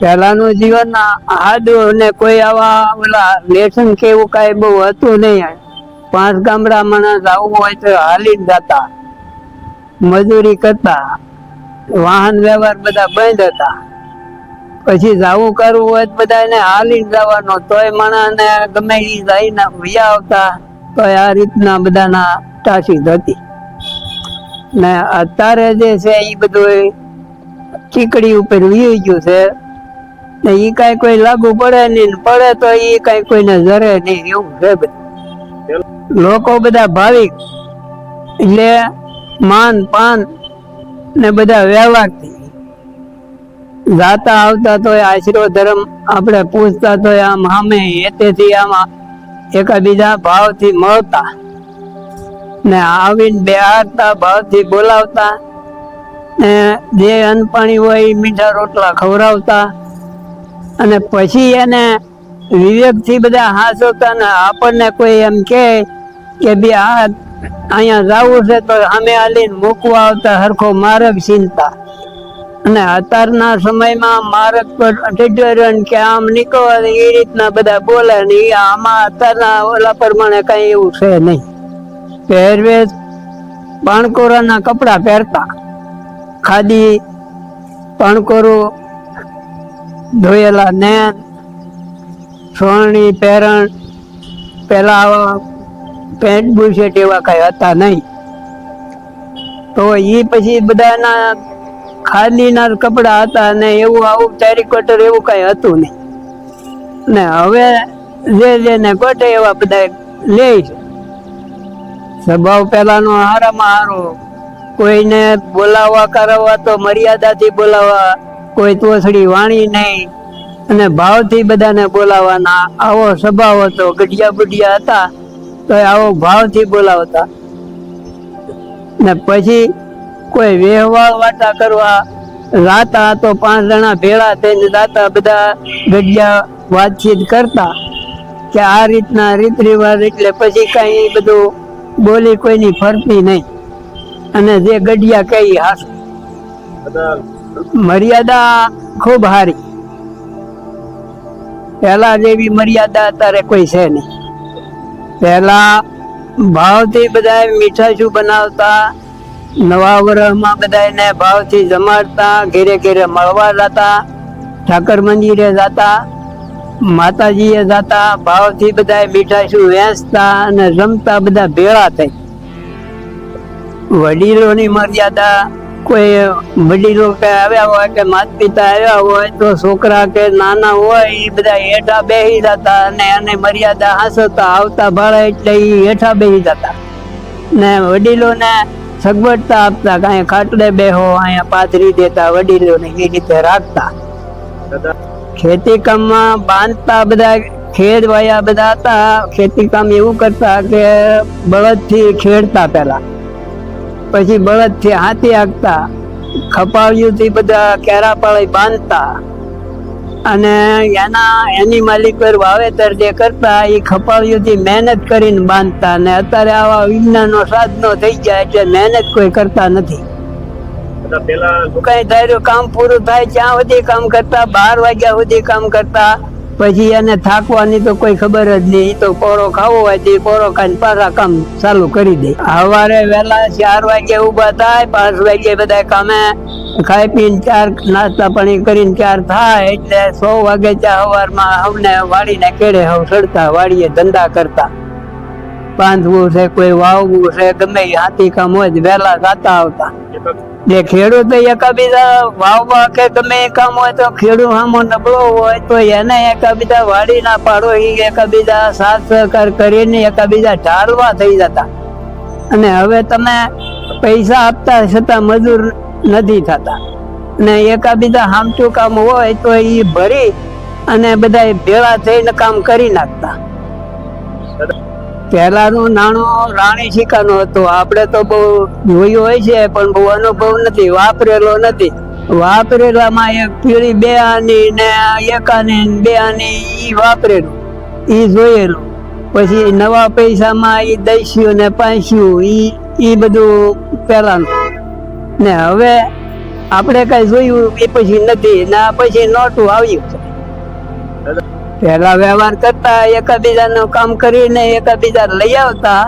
પહેલાનું જીવન હાદું ને કોઈ આવા ઓલા લેસન કે એવું કઈ બહુ હતું નહીં પાંચ ગામડા માણસ આવવું હોય તો હાલી જ જતા. મજૂરી કરતા. વાહન વ્યવહાર બધા બંધ હતા. પછી જાવું કરવું હોય બધા એને હાલી જવાનો. તોય માણસને ગમે એ જઈને વયા આવતા તો આ રીતના બધાના તાસીદ હતી. ને અત્યારે જે છે એ બધું ચીકડી ઉપર વી ગયું છે. ને એ કઈ કોઈ લાગુ પડે ને પડે તો એ કઈ કોઈને જરે નહીં, એવું છે લોકો બધા ભાવિક એટલે માન, પાન ને બધા વ્યવહારથી. જાતા આવતા તો આશરો ધર્મ આપણે પૂછતા તો આમ સામે હેતેથી આમાં એકાબીજા ભાવથી મળતા. ને આવીને બેહારતા ભાવથી બોલાવતા. ને જે અનપાણી હોય મીઠા રોટલા ખવડાવતા. અને પછી એને વિવેકથી બધા હાસો ને આપણને કોઈ એમ કહે કે બી આ અહીંયા જવું છે તો અમે હાલીને મૂકવા આવતા હરખો માર્ગ ચિંતા અને અત્યારના સમયમાં માર્ગ પર ઠેઠવરણ કે આમ નીકળો એ રીતના બધા બોલે ને એ આમાં અત્યારના ઓલા પ્રમાણે કઈ એવું છે નહીં. પહેરવેશ પાણકોરાના કપડાં પહેરતા. ખાદી, પાણકોરું ધોયેલા નેન સોની પહેરણ પહેલાં પેન્ટ બુશેટ એવા કંઈ હતા નહીં. તો એ પછી બધાના ખાદીના કપડાં હતા ને એવું આવું ચારી કોટર એવું કંઈ હતું નહીં. ને હવે જે જેને કોટે એવા બધા લે છે. સ્વભાવ પહેલાંનો હારામાં હારો. કોઈને બોલાવવા કરાવવા તો મર્યાદાથી બોલાવવા કોઈ તોછડી વાણી નહીં. અને ભાવથી બધાને બોલાવવાના આવો સ્વભાવ હતો ગઢિયા બુઢિયા હતા તો આવો ભાવથી બોલાવતા. ને પછી કોઈ વ્યવહાર વાટા કરવા રાતા તો પાંચ જણા ભેળા થઈને રાતા બધા ગઢિયા વાતચીત કરતા કે આ રીતના રીત રિવાજ એટલે પછી કઈ બધું બોલી કોઈની ફરતી નહીં. અને જે ગઢિયા કહી હાસ મર્યાદા ખૂબ હારી. પહેલા જેવી મર્યાદા અત્યારે કોઈ છે નહીં. પહેલા ભાવથી બધા મીઠાશું બનાવતા, નવા વર્ષમાં બધાને ભાવથી જમાડતા, ઘેરે ઘેરે મળવા જતા ઠાકર મંદિરે જતા, માતાજીએ જતા, ભાવથી બધા મીઠાશું વેચતા અને જમતા બધા ભેળા થઈ. વડીલોની મર્યાદા કોઈ વડીલો કે આવ્યા હોય કે માતા પિતા આવ્યા હોય તો છોકરા કે નાના હોય એ બધા હેઠા બેસી જતા અને એને મર્યાદા હાંસતા આવતા ભાડા એટલે એ હેઠા બેસી જતા. ને વડીલોને સગવડતા આપતા કાંઈ ખાટલે બેહો અહીંયા પાથરી દેતા વડીલોને એ રીતે રાખતા. ખેતી કામમાં બાંધતા બધા ખેડ વાયા બધા હતા. ખેતી કામ એવું કરતા કે બળદથી ખેડતા પેલા પછી બળદથી હાથી હાંકતા ખપાળિયુંથી બધા કેરા પાળી બાંધતા. અને એના એની માલિક પર વાવેતર જે કરતા એ ખપાળિયુંથી મહેનત કરીને બાંધતા. અને અત્યારે આવા વિજ્ઞાનનો સાધનો થઈ જાય એટલે મહેનત કોઈ કરતા નથી. કઈ ધાર્યું કામ પૂરું થાય ત્યાં સુધી કામ કરતા બાર વાગ્યા સુધી કામ કરતા. પછી એને થાકવાની તો કોઈ ખબર જ નહીં. તો પોરો ખાવો હોય તો પોરો ખાઈને પાછા કામ ચાલુ કરી દે. સવારે વહેલા ચાર વાગે ઊભા થાય, પાંચ વાગે બધા કામે ખાઈ પીને ચાર નાસ્તા પાણી કરીને ચાર થાય, એટલે સો વાગે ચા સવારમાં હવને વાડીને કેળે હવ ચડતા વાડીએ ધંધા કરતા. બાંધવું છે, કોઈ વાવવું છે, ગમે હાથી કામ હોય વહેલા જાતા આવતા. જે ખેડૂત એકાબીજા વાવવા કે ગમે કામ હોય તો ખેડૂત હામો નબળો હોય તો એને એકાબીજા વાડી ના પાડો એ એકાબીજા સાથ સહકાર કરીને એકાબીજા ઢાળવા થઈ જતા. અને હવે તમે પૈસા આપતા છતાં મજૂર નથી થતા. ને એકાબીજા હામચું કામ હોય તો એ ભરી અને બધા ભેળા થઈને કામ કરી નાખતા. પહેલાનું નાણું રાણી શિકાનો હતો. આપણે તો બહુ જોયું હોય છે, પણ બહુ અનુભવ નથી, વાપરેલો નથી. વાપરેલામાં એક પીળી બે આની ને એક આની બે આની એ વાપરેલું એ જોયેલું. પછી નવા પૈસામાં એ દસ્યું ને પાંસ્યું એ એ બધું પહેલાનું. ને હવે આપણે કાંઈ જોયું એ પછી નથી, ના પછી નોટું આવ્યું છે. પેલા વ્યવહાર કરતા એકાબીજાનું કામ કરીને એકાબીજા લઈ આવતા.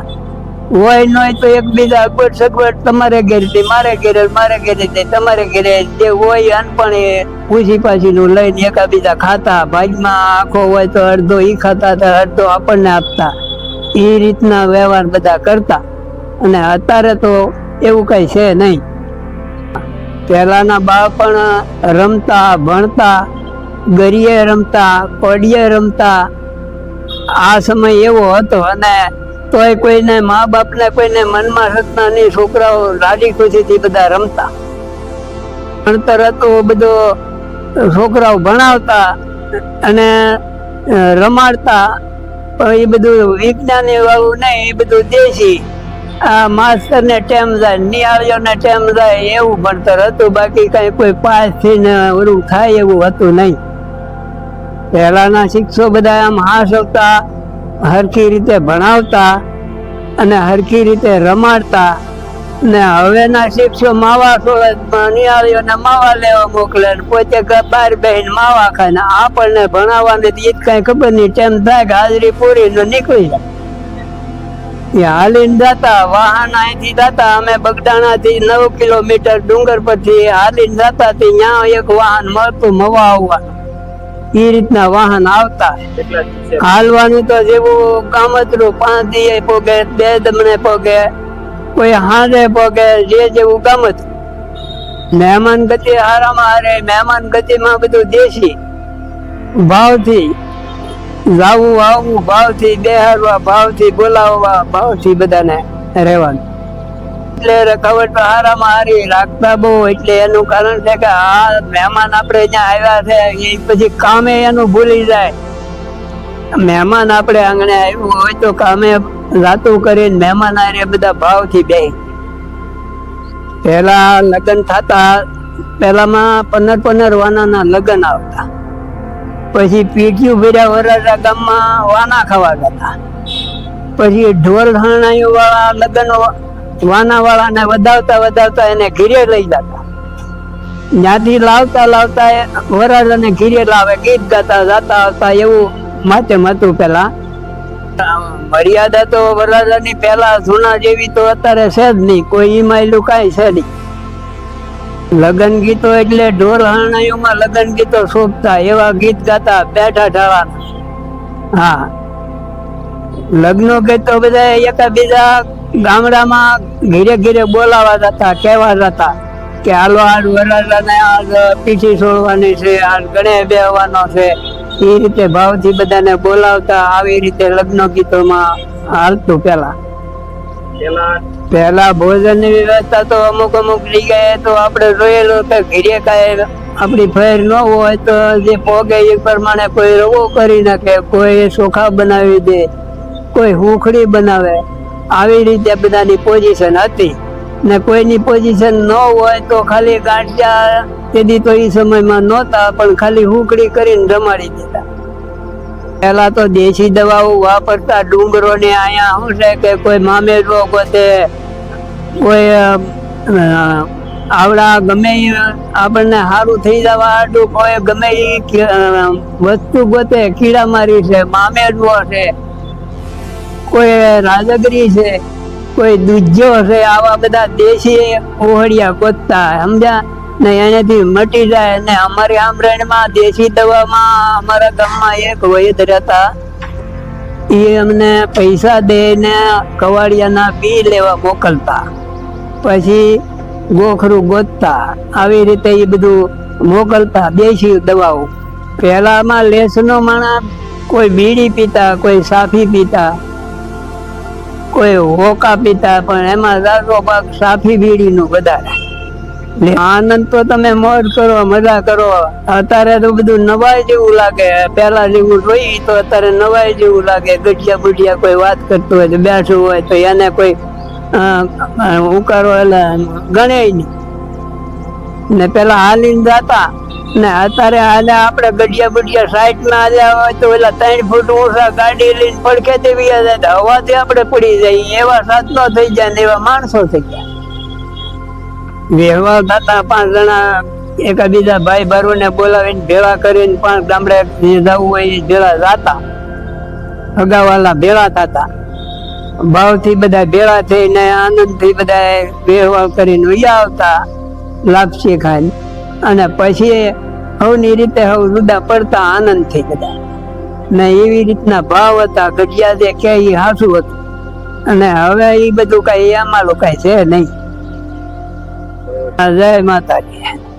હોય નહીં તો એકબીજા અગવડ સગવડ તમારે ઘેરથી મારે ઘેરે મારે ઘેરેથી તમારે ઘેરે જે. હોય અનપણ એ પૂછી પાછીનું લઈને એકાબીજા ખાતા. ભાગમાં આખો હોય તો અડધો ઈ ખાતા તો અડધો આપણને આપતા. એ રીતના વ્યવહાર બધા કરતા. અને અત્યારે તો એવું કઈ છે નહીં. પહેલાના બાળપણ રમતા, ભણતા ગરીએ રમતા પડીએ રમતા, આ સમય એવો હતો અને તોય કોઈને મા બાપને કોઈને મનમાં સત્તા નહીં, છોકરાઓ રાજી ખુશીથી બધા રમતા. ભણતર હતું, બધો છોકરાઓ ભણાવતા અને રમાડતા. એ બધું વિજ્ઞાની વાળું નહીં, એ બધું દેશી. આ માસ્તર ને ટેમ જાય નિયાળીઓ ને ટેમ જાય, એવું ભણતર હતું. બાકી કઈ કોઈ પાસ થઈને ઓલું થાય એવું હતું નહીં. પહેલાના શિક્ષકો બધા આમ હાસવતા હરખી રીતે ભણાવતા અને હરખી રીતે રમાડતા. ને હવેના શિક્ષકો માવા સોળે નિયાળીઓને માવા લેવા મોકલે ને પોતે બાર બેહીને માવા ખાય ને આપણને ભણાવવાને એ જ કઈ ખબર નહીં. ટેમ થાય કે હાજરી પૂરી ને નીકળી જાય. એ હાલીને જતા, વાહન અહીંથી જતા. અમે બગડાણાથી નવ કિલોમીટર ડુંગર પરથી હાલીને જતા. ત્યાં એક વાહન મળતું મવા આવવાનું. એ રીતના વાહન આવતા. હાલવાનું તો જેવું ગામતરું પાંચ દીએ પોગે બે દમણે પોગે કોઈ હારે પોગે જે જેવું ગામત મહેમાન ગતિ હારામાં હારે મહેમાન ગતિમાં બધું દેશી. ભાવથી જાવું આવવું ભાવથી બેહારવા ભાવથી બોલાવવા ભાવથી બધાને રહેવાનું. એટલે રખાવટ તો હારામાં હારી રાખતા બહુ, એટલે એનું કારણ છે કે આ મહેમાન આપણે ત્યાં આવ્યા છે, એ પછી કામે એનું ભૂલી જાય. મહેમાન આપણે આંગણે આવ્યું હોય તો કામે રાતું કરીને મહેમાન આરે બધા ભાવથી બે. પહેલા લગ્ન થતા પેલામાં પંદર પંદર વાનાના લગ્ન આવતા. પછી પીઠિયું ભર્યા વરાજા ગામમાં વાના ખાવા જતા પછી ઢોર વાળા લગ્ન વાના વાળાને વધાવતા વધાવતા એને ઘીરે લઈ જતા. ત્યાંથી લાવતા લાવતા એ અને ઘીરે લાવે, ગીત ગાતા, જાતા આવતા એવું માધ્યમ હતું પેલા. મર્યાદા તો વરરાજાની પેલા જૂના જેવી તો અત્યારે છે જ નહીં, કોઈ ઈમાયલું કાંઈ છે નહીં. લગન ગીતો એટલે ઢોર હરણાઈઓમાં લગન ગીતો શોભતા, એવા ગીત ગાતા, બેઠા ઢાળા હા. લગ્નો ગીતો બધા એકાબીજા ગામડામાં ઘીરે ઘીરે બોલાવા જતા કહેવા જતા કે હાલો આજ વરરાજાને આજ પીઠી છોડવાની છે આજ ગણે બેહવાનો છે. એ રીતે ભાવથી બધાને બોલાવતા આવી રીતે લગ્ન ગીતોમાં હાલતું પેલા પહેલા ભોજનની વ્યવસ્થા તો અમુક અમુક જગ્યાએ તો આપણે જોયેલું કે ઘીરે કાંઈ આપણી ફેર ન હોય તો જે પોગે એ પ્રમાણે કોઈ રવો કરી નાખે કોઈ ચોખા બનાવી દે કોઈ હુંખડી બનાવે. આવી રીતે બધાની પોઝિશન હતી. ને કોઈની પોઝિશન ન હોય તો ખાલી ગાંઠિયા તેથી તો એ સમયમાં નહોતા, પણ ખાલી હુકડી કરીને રમાડી દેતા પહેલાં તો દેશી દવાઓ વાપરતા ડુંગરોને અહીંયા શું છે કે કોઈ મામેરો ગોતે કોઈ આવડા ગમે આપણને સારું થઈ જવા આડું કોઈ ગમે એ વસ્તુ ગોતે, કીડા મારી છે મામેરવો છે કોઈ રાજગરી છે, કોઈ દૂધ્યો છે, આવા બધા દેશી ઓહળિયા ગોતતા, સમજ્યા? ને એનાથી મટી જાય ને અમારી આમરણમાં દેશી દવામાં અમારા ગામમાં એક વૈદ રહેતા. એ અમને પૈસા દઈને કવાડિયાના બી લેવા મોકલતા. પછી ગોખરું ગોતતા. આવી રીતે એ બધું મોકલતા દેશી દવાઓ. પહેલામાં લેસનો માણા કોઈ બીડી પીતા, કોઈ સાફી પીતા. કોઈ હોકા પીતા પણ એમાં ઝાઝો પાક સાફી બીડીનું વધારે. આનંદ તો તમે મોજ કરો, મજા કરો. અત્યારે તો બધું નવાય જેવું લાગે. પેલા જેવું જોઈ તો અત્યારે નવાય જેવું લાગે. ગઢિયા બુઢિયા કોઈ વાત કરતું હોય, તો બેઠું હોય, તો એને કોઈ ઉકારો એટલે ગણે નહીં. ને પેલા હાલીને જાતા. ને અત્યારે આને આપણે ગઢિયા બુઢિયા સાઈડ હાલ્યા હોય તો પેલા ત્રણ ફૂટ ઊંચા ગાડી લઈને પડખે દેવી જાય. તો હવાથી આપણે પડી જાય એવા સાધનો થઈ જાય ને એવા માણસો થઈ ગયા વ્યવહાર થતા પાંચ જણા એકાબીજા ભાઈ બારુને બોલાવીને ભેળા કરીને પણ ગામડે જવું હોય ભેળા જાતા. અગાવાલા ભેળા થતા. ભાવથી બધા ભેળા થઈને આનંદથી બધા વ્યવહાર કરીને આવતા. લાપસી ખાઈને. અને પછી હવની રીતે હવ જુદા પડતા આનંદ થઈ જતા ને એવી રીતના ભાવ હતા ગઢિયા જે કે એ હાસું હતું. અને હવે એ બધું કઈ અમારું કઈ છે નહીં. જય માતાજી.